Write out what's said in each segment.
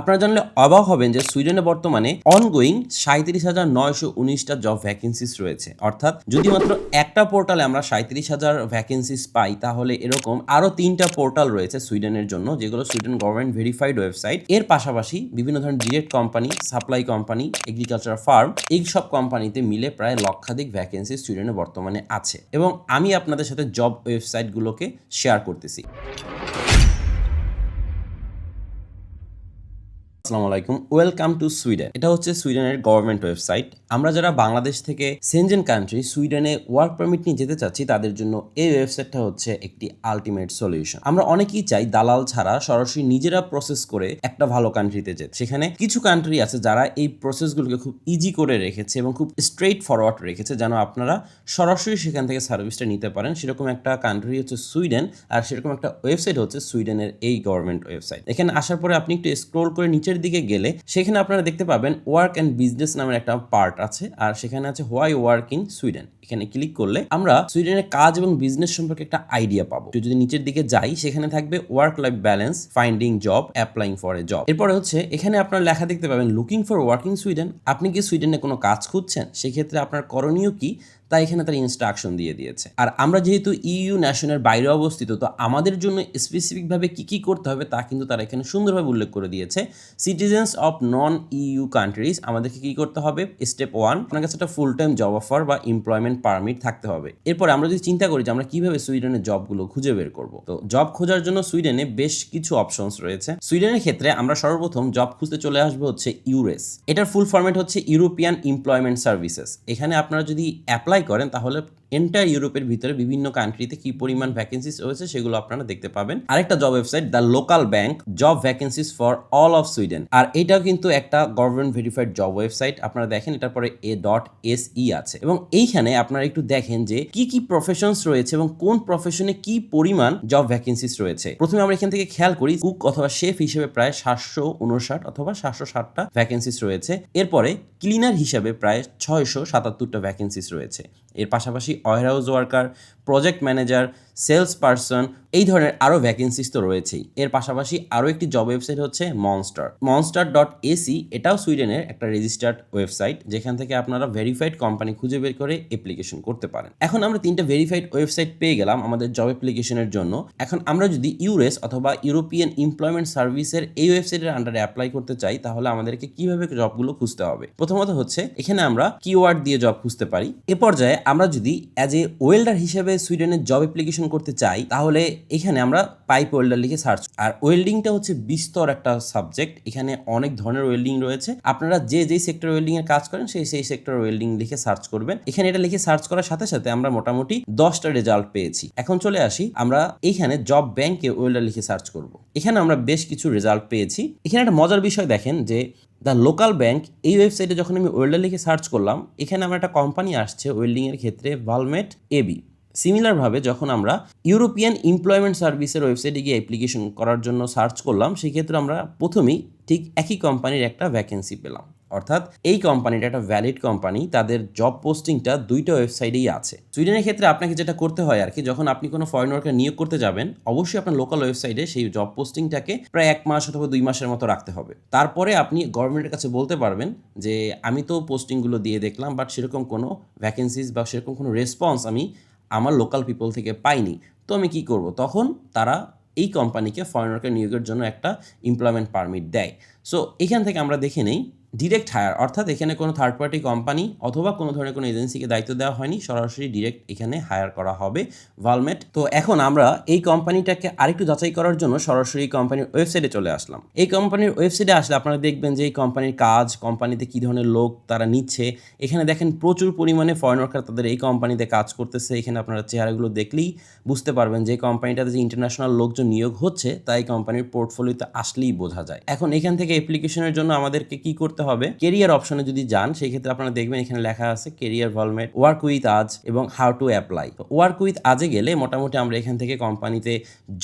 আপনারা জানলে অবাক হবেন যে সুইডেনে বর্তমানে অনগোয়িং সাঁত্রিশ হাজার নয়শো উনিশটা জব ভ্যাকেন্সিস রয়েছে। অর্থাৎ যদি মাত্র একটা পোর্টালে আমরা সাঁত্রিশ হাজার ভ্যাকেন্সিস পাই, তাহলে এরকম আরও তিনটা পোর্টাল রয়েছে সুইডেনের জন্য, যেগুলো সুইডেন গভর্নমেন্ট ভেরিফাইড ওয়েবসাইট এর পাশাপাশি বিভিন্ন ধরনের direct company supply company agriculture farm এই সব কোম্পানিতে মিলে প্রায় লক্ষাধিক ভ্যাকেন্সি সুইডেনে বর্তমানে আছে। এবং আমি আপনাদের সাথে জব ওয়েবসাইটগুলোকে শেয়ার করতেছি। আসসালামু আলাইকুম। ওয়েলকাম টু সুইডেন এটা হচ্ছে সুইডেনের গভর্নমেন্ট ওয়েবসাইট আমরা যারা বাংলাদেশ থেকে সেনজেন কান্ট্রি সুইডেনে ওয়ার্ক পারমিট নিয়ে যেতে চাচ্ছি, তাদের জন্য এই ওয়েবসাইটটা হচ্ছে একটি আলটিমেট সলিউশন আমরা অনেকেই চাই দালাল ছাড়া সরাসরি নিজেরা প্রসেস করে একটা ভালো কান্ট্রিতে যেতে। সেখানে কিছু কান্ট্রি আছে যারা এই প্রসেসগুলোকে খুব ইজি করে রেখেছে এবং খুব স্ট্রেট ফরওয়ার্ড রেখেছে, যেন আপনারা সরাসরি সেখান থেকে সার্ভিসটা নিতে পারেন। সেরকম একটা কান্ট্রি হচ্ছে সুইডেন, আর সেরকম একটা ওয়েবসাইট হচ্ছে সুইডেনের এই গভর্নমেন্ট ওয়েবসাইট এখানে আসার পরে আপনি একটু স্ক্রোল করে নিচের দিকে গেলে সেখানে আপনারা দেখতে পাবেন ওয়ার্ক অ্যান্ড বিজনেস নামের একটা পার্ট আছে, আর সেখানে আছে হোয়াই ওয়ার্ক ইন সুইডেন এখানে ক্লিক করলে আমরা সুইডেনের কাজ এবং বিজনেস সম্পর্কে একটা আইডিয়া পাবো। যদি নিচের দিকে যাই সেখানে থাকবে work life balance finding job applying for a job এরপরে হচ্ছে, এখানে আপনার লেখা দেখতে পাবেন লুকিং ফর ওয়ার্কিং সুইডেন আপনি কি সুইডেনে কোনো কাজ খুঁজছেন? সেক্ষেত্রে আপনার করণীয় কি? তাই এখানে তার ইনস্ট্রাকশন দিয়ে দিয়েছে। আর আমরা যেহেতু ইইউ ন্যাশনের বাইরে অবস্থিত, তো আমাদের জন্য স্পেসিফিকভাবে কি কি করতে হবে তা কিন্তু তারা এখানে সুন্দরভাবে উল্লেখ করে দিয়েছে। Citizens of non EU countries আমাদেরকে কি করতে হবে? স্টেপ ওয়ান আপনার কাছে একটা ফুল টাইম জব অফার বা এমপ্লয়মেন্ট পারমিট থাকতে হবে। এরপরে আমরা যদি চিন্তা করি যে আমরা কীভাবে সুইডেনের জবগুলো খুঁজে বের করব, তো জব খোঁজার জন্য সুইডেনে বেশ কিছু অপশনস রয়েছে। সুইডেনের ক্ষেত্রে আমরা সর্বপ্রথম জব খুঁজতে চলে আসব হচ্ছে ইউরেস। এটার ফুল ফরম্যাট হচ্ছে ইউরোপিয়ান এমপ্লয়মেন্ট সার্ভিসেস এখানে আপনারা যদি অ্যাপ্লাই করেন তাহলে এন্টার ইউরোপের ভিতরে বিভিন্ন কান্ট্রিতে কি পরিমাণ ভ্যাকেন্সিস রয়েছে সেগুলো আপনারা দেখতে পাবেন। আরেকটা job website the local bank job vacancies for all of Sweden আর এটাও কিন্তু একটা গভর্নমেন্ট ভেরিফাইড জব ওয়েবসাইট আপনারা দেখেন এটার পরে এ ডট এস ই আছে। এবং এইখানে আপনারা একটু দেখেন যে কি কি প্রফেশনস রয়েছে এবং কোন প্রফেশনে কি পরিমাণ জব ভ্যাকেন্সিস রয়েছে। প্রথমে আমরা এখান থেকে খেয়াল করি কুক অথবা শেফ হিসেবে প্রায় সাতশো উনষাট অথবা সাতশো ষাটটা ভ্যাকেন্সিস রয়েছে। এরপরে ক্লিনার হিসাবে প্রায় ছয়শো সাতাত্তরটা ভ্যাকেন্সিস রয়েছে। এর পাশাপাশি or house worker project manager sales person এই ধরনের আরও ভ্যাকেন্সিস তো রয়েছেই। এর পাশাপাশি আরও একটি জব ওয়েবসাইট হচ্ছে মনস্টার মনস্টার ডট এসি এটাও সুইডেনের একটা রেজিস্টার্ড ওয়েবসাইট যেখান থেকে আপনারা ভেরিফাইড কোম্পানি খুঁজে বের করে অ্যাপ্লিকেশন করতে পারেন। এখন আমরা তিনটা ভেরিফাইড ওয়েবসাইট পেয়ে গেলাম আমাদের জব অ্যাপ্লিকেশনের জন্য। এখন আমরা যদি ইউরেস অথবা ইউরোপিয়ান এমপ্লয়মেন্ট সার্ভিসের এই ওয়েবসাইটের আন্ডারে অ্যাপ্লাই করতে চাই, তাহলে আমাদেরকে কীভাবে জবগুলো খুঁজতে হবে? প্রথমত হচ্ছে, এখানে আমরা কিওয়ার্ড দিয়ে জব খুঁজতে পারি। এ পর্যায়ে আমরা যদি অ্যাজ এ ওয়েল্ডার হিসেবে সুইডেনের জব অ্যাপ্লিকেশন করতে চাই, তাহলে এখানে আমরা পাইপ ওয়েল্ডার লিখে সার্চ আর ওয়েল্ডিংটা হচ্ছে বিস্তর একটা সাবজেক্ট এখানে অনেক ধরনের ওয়েল্ডিং রয়েছে। আপনারা যে যেই সেক্টর ওয়েল্ডিং এর কাজ করেন, সেই সেই সেক্টর ওয়েল্ডিং লিখে সার্চ করবেন। এখানে এটা লিখে সার্চ করার সাথে সাথে আমরা মোটামুটি দশটা রেজাল্ট পেয়েছি। এখন চলে আসি, আমরা এইখানে জব ব্যাংকে ওয়েল্ডার লিখে সার্চ করব। এখানে আমরা বেশ কিছু রেজাল্ট পেয়েছি। এখানে একটা মজার বিষয় দেখেন যে দ্য লোকাল ব্যাংক এই ওয়েবসাইটে যখন আমি ওয়েল্ডার লিখে সার্চ করলাম, এখানে আমার একটা কোম্পানি আসছে ওয়েল্ডিংয়ের ক্ষেত্রে ভালমেট এবি সিমিলারভাবে যখন আমরা ইউরোপিয়ান এমপ্লয়মেন্ট সার্ভিসের ওয়েবসাইটে গিয়ে অ্যাপ্লিকেশন করার জন্য সার্চ করলাম, সেক্ষেত্রে আমরা প্রথমেই ঠিক একই কোম্পানির একটা ভ্যাকেন্সি পেলাম। অর্থাৎ এই কোম্পানিটা একটা ভ্যালিড কোম্পানি তাদের জব পোস্টিংটা দুইটা ওয়েবসাইটেই আছে। সুইডেনের ক্ষেত্রে আপনাকে যেটা করতে হয় আর কি, যখন আপনি কোনো ফরেন ওয়ার্কার নিয়োগ করতে যাবেন, অবশ্যই আপনার লোকাল ওয়েবসাইটে সেই জব পোস্টিংটাকে প্রায় এক মাস অথবা দুই মাসের মতো রাখতে হবে। তারপরে আপনি গভর্নমেন্টের কাছে বলতে পারবেন যে, আমি তো পোস্টিংগুলো দিয়ে দেখলাম বাট সেরকম কোনো ভ্যাকেন্সিস বা সেরকম কোনো রেসপন্স আমি আমার লোকাল পিপল থেকে পাইনি, তো আমি কি করব? তখন তারা এই কোম্পানিকে ফরেনারকে নিয়োগের জন্য একটা এমপ্লয়মেন্ট পারমিট দেয়। সো এখান থেকে আমরা দেখে নেই ডিরেক্ট হায়ার অর্থাৎ এখানে কোনো থার্ড পার্টি কোম্পানি অথবা কোনো ধরনের কোনো এজেন্সিকে দায়িত্ব দেওয়া হয়নি, সরাসরি ডিরেক্ট এখানে হায়ার করা হবে ভালমেট তো এখন আমরা এই কোম্পানিটাকে আরেকটু যাচাই করার জন্য সরাসরি কোম্পানির ওয়েবসাইটে চলে আসলাম। এই কোম্পানির ওয়েবসাইটে আসলে আপনারা দেখবেন যে এই কোম্পানির কাজ কোম্পানিতে কী ধরনের লোক তারা নিচ্ছে। এখানে দেখেন প্রচুর পরিমাণে ফরেন ওয়ার্কার তাদের এই কোম্পানিতে কাজ করতেছে। এখানে আপনারা চেহারাগুলো দেখলেই বুঝতে পারবেন যে কোম্পানিটাতে যে ইন্টারন্যাশনাল লোকজন নিয়োগ হচ্ছে তাই কোম্পানির পোর্টফোলিওতে আসলেই বোঝা যায়। এখন এখান থেকে অ্যাপ্লিকেশনের জন্য আমাদেরকে কী করতে হবে। কেরিয়ার অপশনে যদি যান, সেই ক্ষেত্রে আপনারা দেখবেন এখানে লেখা আছে কেরিয়ার ভলমেট ওয়ার্ক উইথ আজ এবং how to apply work with আজে গেলে মোটামুটি আমরা এখান থেকে কোম্পানিতে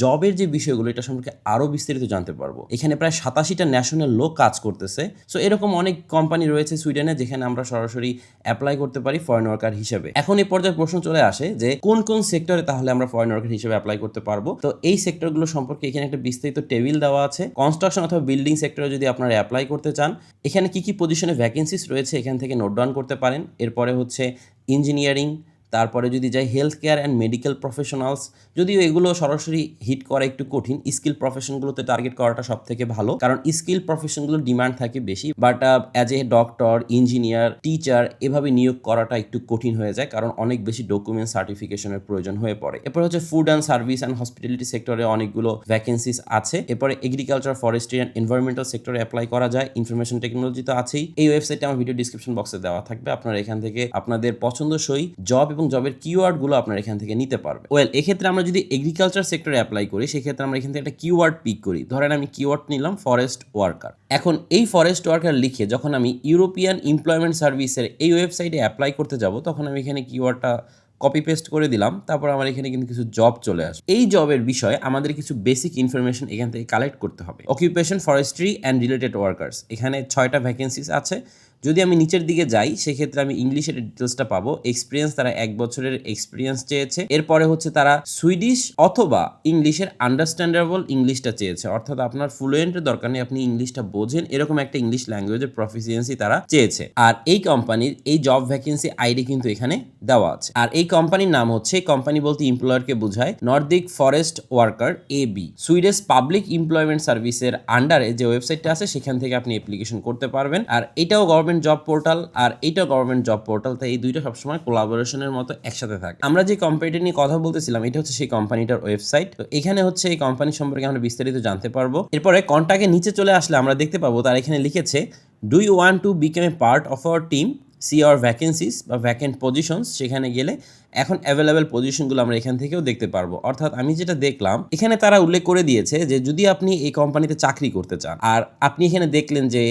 জবের যে বিষয়গুলো, এটা সম্পর্কে আরও বিস্তারিত জানতে পারব। এখানে প্রায় সাতাশিটা ন্যাশনাল লোক কাজ করতেছে। সো এরকম অনেক কোম্পানি রয়েছে সুইডেনে যেখানে আমরা সরাসরি অ্যাপ্লাই করতে পারি ফরেন ওয়ার্কার হিসেবে। এখন এই পর্যায়ে প্রশ্ন চলে আসে যে, কোন কোন সেক্টরে তাহলে আমরা ফরেন ওয়ার্কার হিসেবে অ্যাপ্লাই করতে পারব? তো এই সেক্টরগুলো সম্পর্কে এখানে একটা বিস্তারিত টেবিল দেওয়া আছে। কনস্ট্রাকশন অথবা বিল্ডিং সেক্টরে যদি আপনারা অ্যাপ্লাই করতে চান, এখানে কি কি পজিশনে ভ্যাকেন্সিস রয়েছে এখান থেকে নোট ডাউন করতে পারেন? এরপরে হচ্ছে ইঞ্জিনিয়ারিং তারপরে যদি যাই health care and medical professionals যদিও এগুলো সরাসরি হিট করা একটু কঠিন স্কিল প্রফেশনগুলোতে টার্গেট করাটা সব থেকে ভালো, কারণ স্কিল প্রফেশনগুলোর ডিমান্ড থাকে বেশি but as a doctor engineer teacher এভাবে নিয়োগ করাটা একটু কঠিন হয়ে যায়, কারণ অনেক বেশি ডকুমেন্ট সার্টিফিকেশনের প্রয়োজন হয়ে পড়ে। এরপর হচ্ছে food and service and hospitality সেক্টরে অনেকগুলো ভ্যাকেন্সিস আছে, এরপরে এগ্রিকালচার ফরেস্ট্রি অ্যান্ড এনভায়রনমেন্টাল সেক্টরে অ্যাপ্লাই করা যায় ইনফরমেশন টেকনোলজি তো আছেই, এই ওয়েবসাইটে আমার ভিডিও ডিসক্রিপশন বক্সে দেওয়া থাকবে, আপনারা এখান থেকে আপনাদের পছন্দসই জব এবং জবের কিওয়ার্ডগুলো আপনারা এখান থেকে নিতে পারবেন ওয়েল এক্ষেত্রে আমরা যদি এগ্রিকালচার সেক্টরে অ্যাপ্লাই করি, সেক্ষেত্রে আমরা এখান থেকে একটা কিওয়ার্ড পিক করি। ধরেন আমি কিওয়ার্ড নিলাম ফরেস্ট ওয়ার্কার এখন এই ফরেস্ট ওয়ার্কার লিখে যখন আমি ইউরোপিয়ান এমপ্লয়মেন্ট সার্ভিসের এই ওয়েবসাইটে অ্যাপ্লাই করতে যাব, তখন আমি এখানে কিওয়ার্ডটা কপি পেস্ট করে দিলাম, তারপর আমার এখানে কিন্তু কিছু জব চলে আসে এই জবের বিষয়ে আমাদের কিছু বেসিক ইনফরমেশন এখান থেকে কালেক্ট করতে হবে। Occupation forestry and related workers এখানে ছয়টা ভ্যাকেন্সিস আছে। যদি আমি নিচের দিকে যাই, সেক্ষেত্রে আমি ইংলিশের ডিটেলসটা পাবো। এক্সপিরিয়েন্স তারা এক বছরের এক্সপিরিয়েন্স চেয়েছে। এরপরে হচ্ছে তারা সুইডিশ অথবা ইংলিশের আন্ডারস্ট্যান্ডেবল ইংলিশটা চেয়েছে। অর্থাৎ আপনার ফ্লুয়েন্টের দরকার নেই, আপনি ইংলিশটা বোঝেন। এরকম একটা ইংলিশ ল্যাঙ্গুয়েজের প্রফিসিয়েন্সি তারা চেয়েছে। আর এই কোম্পানির এই জব ভ্যাকেন্সি আইডি কিন্তু এখানে দেওয়া আছে। আর এই কোম্পানির নাম হচ্ছে কোম্পানি বলতে এমপ্লয়ারকে বোঝায় Nordic forest worker A B Swedish public employment সার্ভিসের আন্ডারে যে ওয়েবসাইটটা আছে, সেখান থেকে আপনি অ্যাপ্লিকেশন করতে পারবেন। আর এটাও গভর্নমেন্ট জব পোর্টাল আর এইটা গভর্নমেন্ট জব পোর্টাল তাই এই দুইটা সবসময় কোলাবোরেশনের মতো একসাথে থাকে। আমরা যে কোম্পানিটি নিয়ে কথা বলতেছিলাম, এটা হচ্ছে সেই কোম্পানিটার ওয়েবসাইট তো এখানে হচ্ছে এই কোম্পানি সম্পর্কে আমরা বিস্তারিত জানতে পারব। এরপরে কন্টাকে নিচে চলে আসলে আমরা দেখতে পাবো, তার এখানে লিখেছে do you want to become a part of our team see our vacancies বা ভ্যাকেন্ট পজিশনস সেখানে গেলে এখন অ্যাভেলেবেল পজিশনগুলো আমরা এখান থেকেও দেখতে পারব। অর্থাৎ আমি যেটা দেখলাম, এখানে তারা উল্লেখ করে দিয়েছে যে যদি আপনি এই কোম্পানিতে চাকরি করতে চান, আর আপনি এখানে দেখলেন যে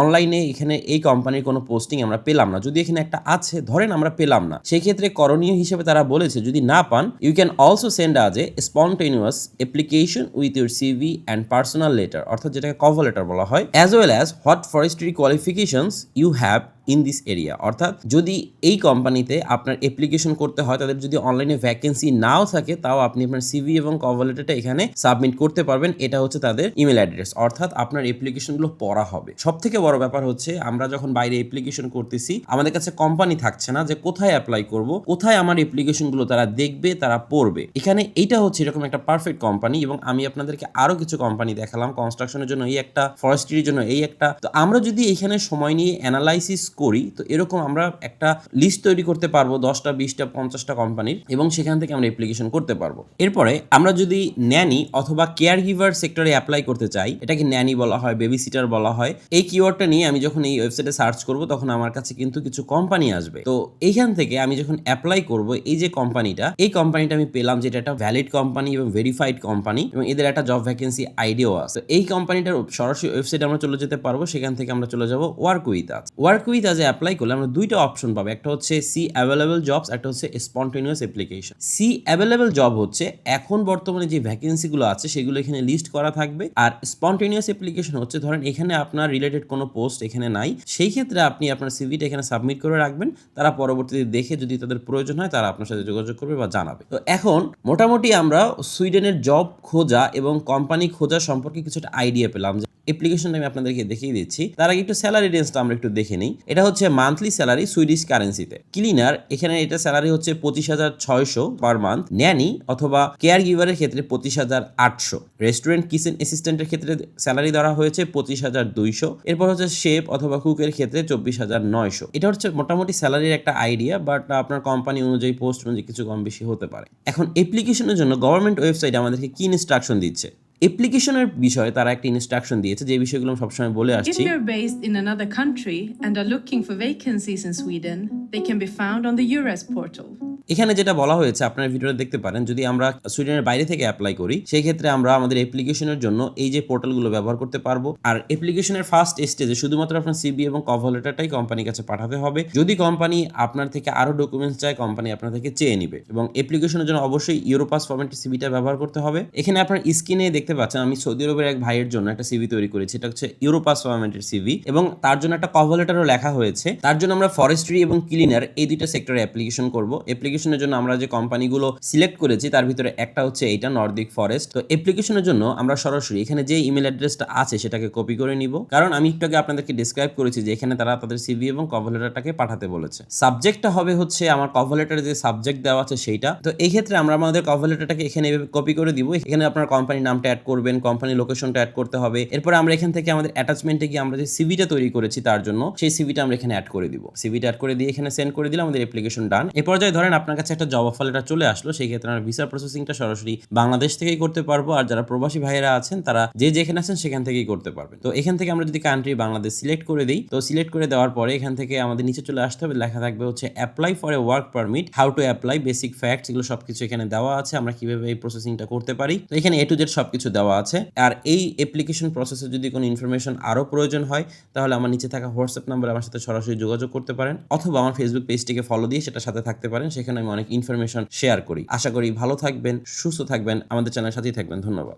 অনলাইনে এখানে এই কোম্পানির কোনো পোস্টিং আমরা পেলাম না, যদি এখানে একটা আছে, ধরেন আমরা পেলাম না সেই ক্ষেত্রে করণীয় হিসেবে তারা বলেছে, যদি না পান you can also send us a spontaneous application with your CV and personal letter অর্থাৎ যেটাকে কভার লেটার বলা হয় as well as what forestry qualifications you have in this area অর্থাৎ যদি এই কোম্পানিতে আপনার অ্যাপ্লিকেশন করতে হয় তাদের যদি অনলাইনে ভ্যাকেন্সি নাও থাকে, তাও আপনি আপনার সিভি এবং কভার লেটারটা এখানে সাবমিট করতে পারবেন। এটা হচ্ছে তাদের ইমেল অ্যাড্রেস অর্থাৎ আপনার অ্যাপ্লিকেশনগুলো পড়া হবে। সব থেকে বড় ব্যাপার হচ্ছে, আমরা যখন বাইরে অ্যাপ্লিকেশন করতেছি, আমাদের কাছে কোম্পানি থাকছে না যে কোথায় অ্যাপ্লাই করব, কোথায় আমার অ্যাপ্লিকেশনগুলো তারা দেখবে, তারা পড়বে। এখানে এইটা হচ্ছে এরকম একটা পারফেক্ট কোম্পানি এবং আমি আপনাদেরকে আরও কিছু কোম্পানি দেখালাম। কনস্ট্রাকশনের জন্য এই একটা ফরেস্ট্রির জন্য এই একটা। তো আমরা যদি এখানে সময় নিয়ে অ্যানালাইসিস করি, তো এরকম আমরা একটা লিস্ট তৈরি করতে পারব দশটা, বিশটা, পঞ্চাশটা কোম্পানির এবং সেখান থেকে আমরা অ্যাপ্লিকেশন করতে পারব। এরপরে আমরা যদি ন্যানি অথবা কেয়ার গিভার সেক্টরে অ্যাপ্লাই করতে চাই, এটাকে ন্যানি বলা হয় বেবি সিটার বলা হয়, এই কিওয়ার্ডটা নিয়ে আমি যখন এই ওয়েবসাইটে সার্চ করব তখন আমার কাছে কিন্তু কিছু কোম্পানি আসবে। তো এইখান থেকে আমি যখন অ্যাপ্লাই করব, এই যে কোম্পানিটা এই কোম্পানিটা আমি পেলাম যেটা একটা ভ্যালিড কোম্পানি এবং ভেরিফাইড কোম্পানি এবং এদের একটা জব ভ্যাকেন্সি আইডিও আছে। এই কোম্পানিটার সরাসরি ওয়েবসাইটে আমরা চলে যেতে পারব, সেখান থেকে আমরা চলে যাব work with us work with আজে অ্যাপ্লাই করলে আমরা দুইটা অপশন পাবো। একটা হচ্ছে সি অ্যাভেলেবল জবস একটা হচ্ছে spontaneous application see available job হচ্ছে এখন বর্তমানে যে ভ্যাকেন্সিগুলো আছে, সেগুলো এখানে লিস্ট করা থাকবে। আর স্পন্টেনিয়াস অ্যাপ্লিকেশন হচ্ছে, ধরেন এখানে আপনার রিলেটেড কোনো পোস্ট এখানে নাই, সেই ক্ষেত্রে আপনি আপনার সিভিটা এখানে সাবমিট করে রাখবেন। তারা পরবর্তীতে দেখে যদি তাদের প্রয়োজন হয়, তারা আপনার সাথে যোগাযোগ করবে বা জানাবে। তো এখন মোটামুটি আমরা সুইডেনের জব খোঁজা এবং কোম্পানি খোঁজা সম্পর্কে কিছুটা আইডিয়া পেলাম। যে অ্যাপ্লিকেশনটা আমি আপনাদেরকে দেখিয়ে দিচ্ছি। তার আগে একটু স্যালারি রেঞ্জটা আমরা একটু দেখে নিই। এটা হচ্ছে মান্থলি স্যালারি সুইডিশ কারেন্সিতে ক্লিনার এখানে এটা স্যালারি হচ্ছে পঁচিশ হাজার ছয়শো পার মান্থ ন্যানি অথবা কেয়ার গিভারের ক্ষেত্রে পঁচিশ হাজার আটশো। রেস্টুরেন্ট কিচেন অ্যাসিস্ট্যান্টের ক্ষেত্রে স্যালারি ধরা হয়েছে পঁচিশ হাজার দুইশো। এরপর হচ্ছে শেফ অথবা কুকের ক্ষেত্রে চব্বিশ হাজার নয়শো। এটা হচ্ছে মোটামুটি স্যালারির একটা আইডিয়া বাট আপনার কোম্পানি অনুযায়ী পোস্ট অনুযায়ী কিছু কম বেশি হতে পারে। এখন অ্যাপ্লিকেশনের জন্য গভর্নমেন্ট ওয়েবসাইট আমাদেরকে কি ইনস্ট্রাকশন দিচ্ছে? অ্যাপ্লিকেশনের বিষয়ে তারা একটা ইনস্ট্রাকশন দিয়েছে যে বিষয়গুলো আমি সবসময় বলে If you're based in another country and are looking for vacancies in Sweden, they can be found on the URES portal. এখানে যেটা বলা হয়েছে, আপনার ভিডিওতে দেখতে পারেন, যদি আমরা সুইডেনের বাইরে থেকে অ্যাপ্লাই করি সেই ক্ষেত্রে আমরা আমাদের অ্যাপ্লিকেশনের জন্য এই যে পোর্টালগুলো ব্যবহার করতে পারব। আর অ্যাপ্লিকেশনের ফার্স্ট স্টেজে শুধুমাত্র আপনার সিবি এবং কভার লেটারটাই কোম্পানির কাছে পাঠাতে হবে। যদি কোম্পানি আপনার থেকে আরও ডকুমেন্টস চায় কোম্পানি আপনার থেকে চেয়ে নিবে। এবং অ্যাপ্লিকেশনের জন্য অবশ্যই ইউরোপাস ফরম্যাটের সিবিটা ব্যবহার করতে হবে। এখানে আপনার স্ক্রিনে দেখতে পাচ্ছেন, আমি সৌদি আরবের এক ভাইয়ের জন্য একটা সিভি তৈরি করেছি, এটা হচ্ছে ইউরোপাস ফরম্যাটের সিভি এবং তার জন্য একটা কভার লেটারও লেখা হয়েছে। তার জন্য আমরা ফরেস্ট্রি এবং ক্লিনার এই দুইটা সেক্টরে অ্যাপ্লিকেশন করব। অ্যাপ্লিকেশনের জন্য আমরা যে কোম্পানিগুলো সিলেক্ট করেছি, তার ভিতরে একটা হচ্ছে এইটা নর্দিক ফরেস্ট তো অ্যাপ্লিকেশনের জন্য আমরা সরাসরি এখানে যে ইমেল অ্যাড্রেসটা আছে, সেটাকে কপি করে নিব। কারণ আমি একটু আগে আপনাদেরকে ডিসক্রাইব করেছি যে এখানে তারা তাদের সিভি এবং কভার লেটারটাকে পাঠাতে বলেছে। সাবজেক্টটা হবে হচ্ছে আমার কভার লেটারে যে সাবজেক্ট দেওয়া আছে, সেইটা। তো এই ক্ষেত্রে আমরা আমাদের কভার লেটারটাকে এখানে কপি করে দিব। এখানে আপনার কোম্পানির নামটা অ্যাড করবেন কোম্পানি লোকেশনটা অ্যাড করতে হবে। এরপরে আমরা এখান থেকে আমাদের অ্যাটাচমেন্টে গিয়ে আমরা যে সিভিটা তৈরি করেছি, তার জন্য সেই সিভিটা আমরা এখানে অ্যাড করে দিব। সিভিটা অ্যাড করে দিয়ে এখানে সেন্ড করে দিলে আমাদের অ্যাপ্লিকেশন ডান এ পর্যায়ে ধরেন আপনার কাছে একটা জব অফার লেটার চলে আসলো, সেই ক্ষেত্রে আমরা ভিসা প্রসেসিংটা সরাসরি বাংলাদেশ থেকেই করতে পারব। আর যারা প্রবাসী ভাইয়েরা আছেন, তারা যে যেখানে আছেন সেখান থেকেই করতে পারবেন। তো এখান থেকে আমরা যদি কান্ট্রি বাংলাদেশ সিলেক্ট করে দিই, তো সিলেক্ট করে দেওয়ার পরে এখান থেকে আমাদের নিচে চলে আসতে হবে। লেখা থাকবে হচ্ছে apply for a work permit how to apply basic facts এগুলো সবকিছু এখানে দেওয়া আছে। আমরা কীভাবে এই প্রসেসিংটা করতে পারি? তো এখানে এ টু জেড সবকিছু দেওয়া আছে। আর এই অ্যাপ্লিকেশন প্রসেসে যদি কোনো ইনফরমেশন আরও প্রয়োজন হয়, তাহলে আমার নিচে থাকা হোয়াটসঅ্যাপ নাম্বারে আমার সাথে সরাসরি যোগাযোগ করতে পারেন। অথবা আমার ফেসবুক পেজটিকে ফলো দিয়ে সেটার সাথে থাকতে পারেন। সেখানে আমি অনেক ইনফরমেশন শেয়ার করি। আশা করি ভালো থাকবেন, সুস্থ থাকবেন, আমাদের চ্যানেলের সাথেই থাকবেন। ধন্যবাদ।